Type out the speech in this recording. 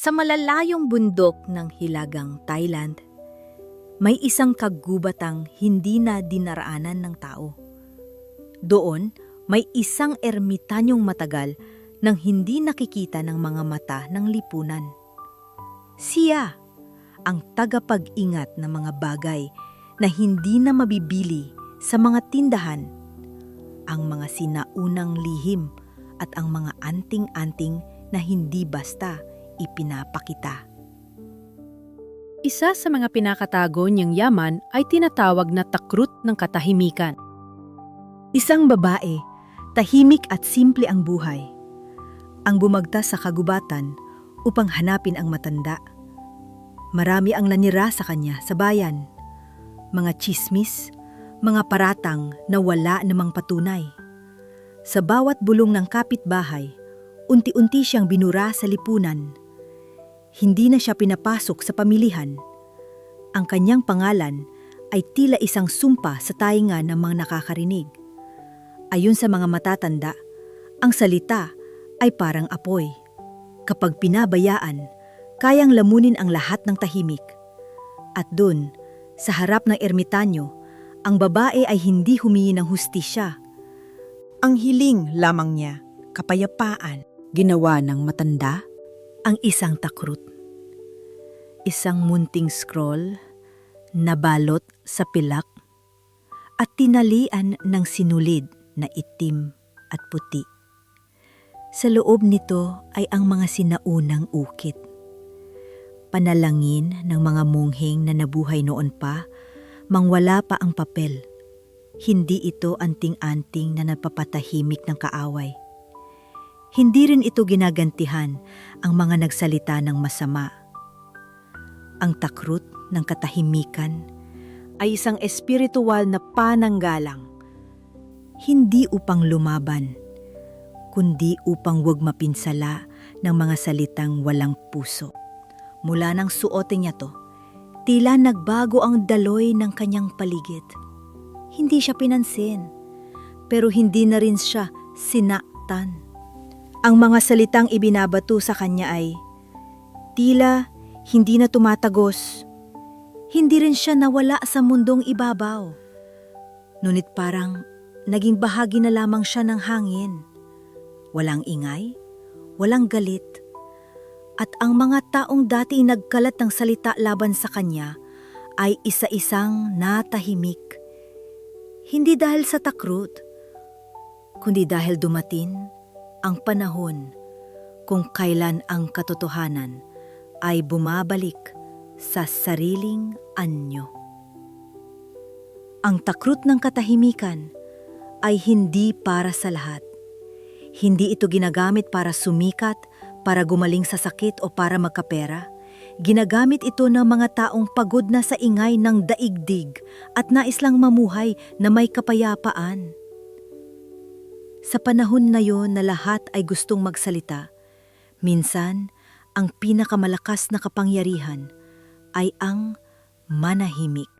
Sa malalayong bundok ng Hilagang Thailand, may isang kagubatang hindi na dinaraanan ng tao. Doon, may isang ermitanyong matagal nang hindi nakikita ng mga mata ng lipunan. Siya, ang tagapag-ingat ng mga bagay na hindi na mabibili sa mga tindahan, ang mga sinaunang lihim at ang mga anting-anting na hindi basta ipinapakita. Isa sa mga pinakatago niyang yaman ay tinatawag na takrut ng katahimikan. Isang babae, tahimik at simple ang buhay. Ang bumagtas sa kagubatan upang hanapin ang matanda. Marami ang nanira sa kanya sa bayan. Mga chismis, mga paratang na wala namang patunay. Sa bawat bulong ng kapitbahay, unti-unti siyang binura sa lipunan. Hindi na siya pinapasok sa pamilihan. Ang kanyang pangalan ay tila isang sumpa sa tainga ng mga nakakarinig. Ayon sa mga matatanda, ang salita ay parang apoy. Kapag pinabayaan, kayang lamunin ang lahat ng tahimik. At dun, sa harap ng ermitanyo, ang babae ay hindi humingi ng hustisya. Ang hiling lamang niya, kapayapaan, ginawa ng matanda, Ang isang takrut. Isang munting scroll na balot sa pilak at tinalian ng sinulid na itim at puti. Sa loob nito ay ang mga sinaunang ukit. Panalangin ng mga munghing na nabuhay noon pa, mangwala pa ang papel. Hindi ito anting-anting na napapatahimik ng kaaway. Hindi rin ito ginagantihan ang mga nagsalita ng masama. Ang takrut ng katahimikan ay isang espiritual na pananggalang, hindi upang lumaban, kundi upang wag mapinsala ng mga salitang walang puso. Mula nang suotin niya to, tila nagbago ang daloy ng kanyang paligid. Hindi siya pinansin, pero hindi na rin siya sinaktan. Ang mga salitang ibinabato sa kanya ay, tila hindi na tumatagos. Hindi rin siya nawala sa mundong ibabaw. Ngunit parang naging bahagi na lamang siya ng hangin. Walang ingay, walang galit. At ang mga taong dati nagkalat ng salita laban sa kanya ay isa-isang natahimik. Hindi dahil sa takrut, kundi dahil dumating ang panahon kung kailan ang katotohanan ay bumabalik sa sariling anyo. Ang takrut ng katahimikan ay hindi para sa lahat. Hindi ito ginagamit para sumikat, para gumaling sa sakit o para magkapera. Ginagamit ito ng mga taong pagod na sa ingay ng daigdig at nais lang mamuhay na may kapayapaan. Sa panahon na yon na lahat ay gustong magsalita, minsan ang pinakamalakas na kapangyarihan ay ang manahimik.